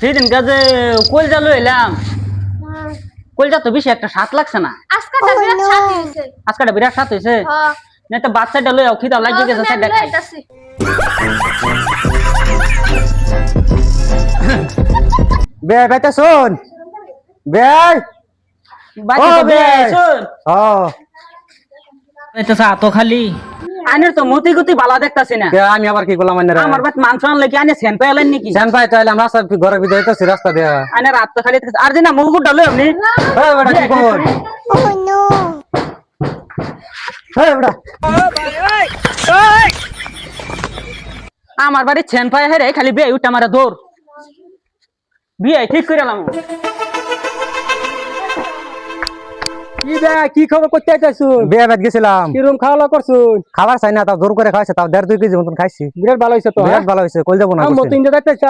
সেদিন কাজে কলজা লো এলাম। কলজা তো বেশি একটা স্বাদ লাগছে না। আজকাটা বিরাট ছাতি হইছে আজকাটা বিরাট স্বাদ হয়েছে। হ্যাঁ না তো বাচ্চাটা লই খিদা লাগিয়ে গেছে লইতাছি। বে বেটা শোন। বে বাকি তো বে। বেশ ও এটা তো খালি। আনের তো মতি গতি বালা দেখতাছি না। আমি আবার কি করলাম আনে রে আমার বাত মাংস আনলে কি আনে সেন পাইলেন নাকি? জান পাই তাইলে আমরা সব ঘরের ভিতরে তো রাস্তা দেয়া। আনে রাত তো খালি। আর দিনা মুগুর ডালো আপনি এই বেটা কি কর এই বেটা। আমার বাড়ি ছেন পায় হেরে খালি বিয়ে উঠে আমার দৌড়। বিয়ে ঠিক করে এলাম। কি বে কি খবর করতে আইতাছু বিয়ে বাদ গেছিলাম। খাওয়া দাওয়া খাবার চাই না তাও জোর করে খাইছে তাও দেড় দুই কেজি মতন খাইছি। বিরাট ভালো হইছে তো বিরাট ভালো কই যাব না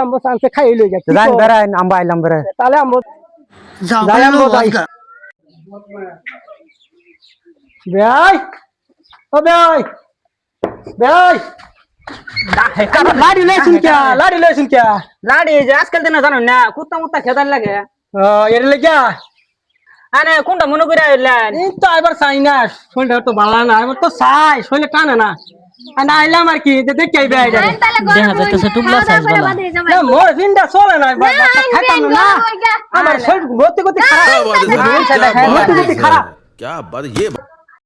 আমো সানসে খাই লই যাচ্ছি জান বেড়াই আম্বা আইলাম বেড়ে তাহলে আমবো যাও যাই আমবো যাই। বেয়াই! ও বেয়াই! বেয়াই! লাড়ি লইছুন কে লাড়ি লইছুন কে লাড়ি যে আজকাল দিনে জানো না কুত্তা মুত্তা খেদার লাগে। ও এর লাগিয়া? আনে কোনটা মনে করে আইলেন এই তো এবার চাই না শরীরটা তো ভালো না এবার তো চাই শরীরে টানে না আর না আইলাম আর কি যে দেখে আইবে আইডা আইন তাহলে গরম দেখা যাইতেছে হইছে, টুকলা খাওয়া দাওয়া size করে বালা। বাদে যাবো। না মোর ফিনটা চলে না এবার না, আইন খাইতাম বেন, না গরম হয়ে গেছে। আমার শরীর গতি গতি খারাপ क्या बात है গতি গতি খারাপ क्या बात ये